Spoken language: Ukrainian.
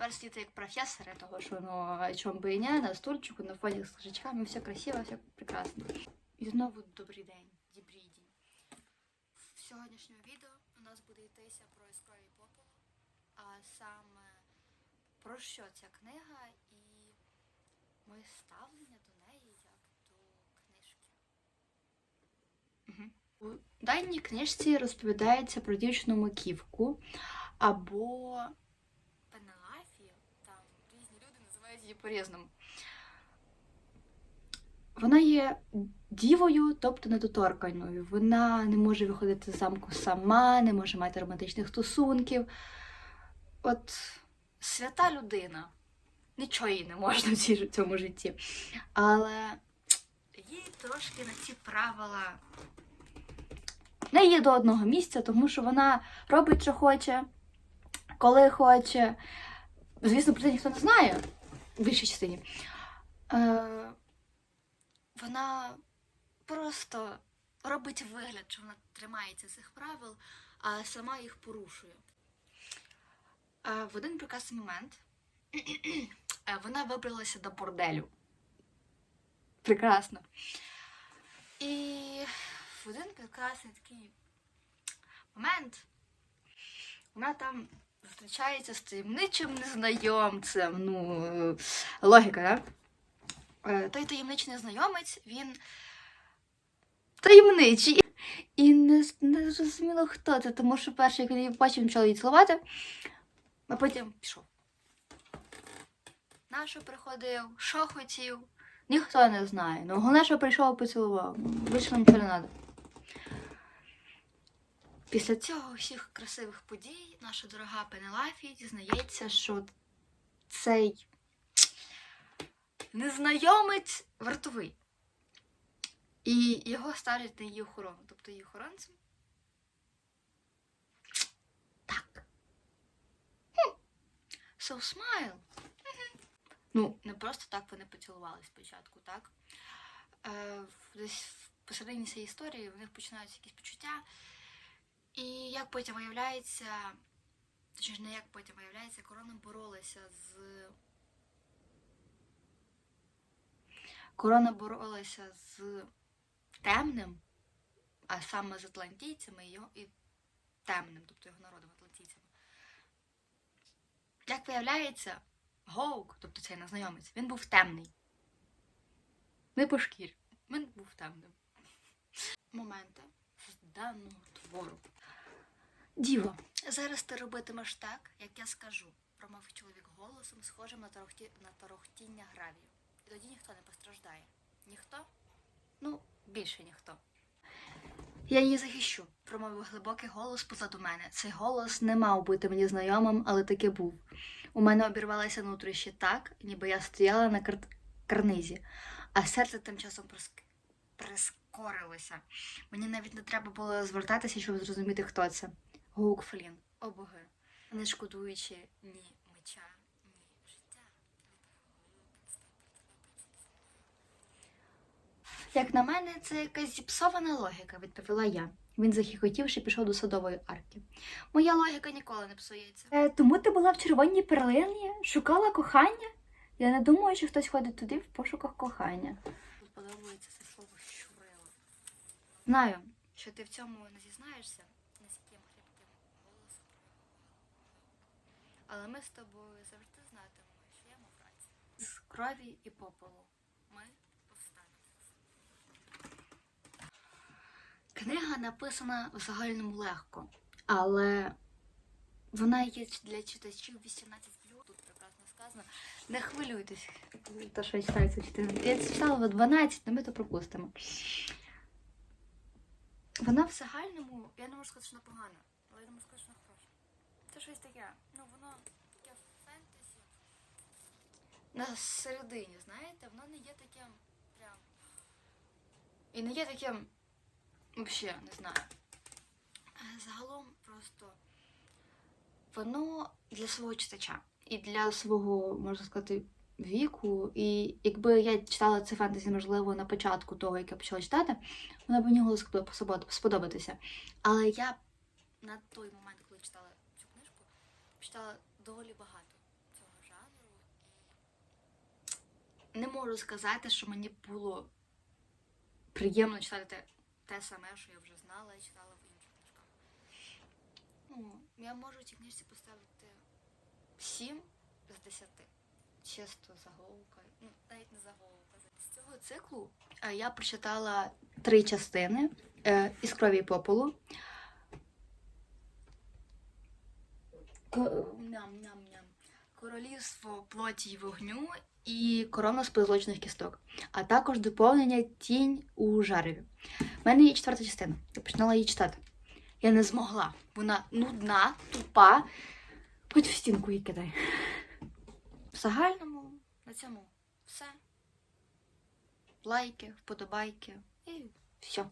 тепер сидіти як професори, того що ну, о чому би і не, на стульчику, на фоні з книжечками, все красиво, все прекрасно. І знову добрий день, добрий день. В сьогоднішньому відео у нас буде йтися про іскрові попелу, а саме про що ця книга і моє ставлення до неї як до книжки. У даній книжці розповідається про дівчину Маківку або називають її по-різному. Вона є дівою, тобто недоторканою. Вона не може виходити з замку сама, не може мати романтичних стосунків. От свята людина. Нічого їй не можна в цьому житті. Але їй трошки на ці правила не є до одного місця, тому що вона робить, що хоче, коли хоче. Звісно, про це ніхто не знає в більшій частині. Е, вона просто робить вигляд, що вона тримається цих правил, а сама їх порушує. Е, в один прекрасний момент е, вона вибралася до борделю. Прекрасно. І в один прекрасний такий момент вона там зустрічається з таємничим незнайомцем. Ну, е, логіка, да? Е, Той таємничий незнайомець, він таємничий. І не, не зрозуміло, хто це, тому що перший, коли її бачив, почав її цілувати, а потім пішов. Нащо приходив, що хотів, ніхто не знає. Ну, головне, що прийшов і поцілував. Більше нам нічого не треба. Після цього всіх красивих подій наша дорога Пенелафі дізнається, що цей незнайомець вартовий. І його ставлять на її охорону. Тобто її охоронцем. Так. So smile. Ну, не просто так вони поцілували спочатку, так? Е, десь посередині цієї історії в них починаються якісь почуття. І як потім виявляється, точніше, не як потім виявляється, корона боролася з. Корона боролася з темним, а саме з атлантійцями і, його, і темним, тобто його народом атлантійцями. Як виявляється, Гоук, тобто цей незнайомець, він був темний. Не по шкірі. Він був темним. Моменти з даного твору. Діво, зараз ти робитимеш так, як я скажу, промовив чоловік голосом, схожим на, торохті... на торохтіння гравію. І тоді ніхто не постраждає. Ніхто? Ну, більше ніхто. Я її захищу, промовив глибокий голос позаду мене. Цей голос не мав бути мені знайомим, але таки був. У мене обірвалося нутрощі так, ніби я стояла на кар... карнизі, а серце тим часом приск... прискорилося. Мені навіть не треба було звертатися, щоб зрозуміти, хто це. Гук Флін, о боги, не шкодуючи ні меча, ні життя. Як на мене, це якась зіпсована логіка, відповіла я. Він захихотівши, пішов до садової арки. Моя логіка ніколи не псується. Е, тому ти була в червоній перлині, шукала кохання? Я не думаю, що хтось ходить туди в пошуках кохання. Подобається це слово щурило. Знаю, що ти в цьому не зізнаєшся Але ми з тобою завжди знатимемо, що я мав рацію. З крові і попелу ми повстанемо. Книга написана в загальному легко, але вона є для читачів 18 Тут прекрасно сказано. Не хвилюйтесь, то що я читаю це 14. Я читала в 12, але ми то пропустимо. Вона в загальному, я не можу сказати, що вона погана, але я не можу сказати, що вона. Це щось таке. Ну, воно таке фентезі. На середині, знаєте, воно не є таким прям. І не є таким. Взагалі, не знаю. Загалом просто воно для свого читача і для свого, можна сказати, віку. І якби я читала це фентезі, можливо, на початку того, як я почала читати, воно б мені сподоб- сподобатися. Але я на той момент, читала доволі багато цього жанру. Не можу сказати, що мені було приємно читати те, те саме, що я вже знала і читала в інших книжках. Ну, я можу цій книжці поставити 7 з 10. Чисто заголовка. Ну, навіть не заголовка. З цього циклу е, я прочитала три частини е, із крові пополу. Ням-ням-ням. Королівство плоті й вогню і корона з позолочених кісток, а також доповнення тінь у жареві. У мене є четверта частина. Я починала її читати. Я не змогла. Вона нудна, тупа. Хоч в стінку її кидай. В загальному на цьому все. Лайки, вподобайки і все.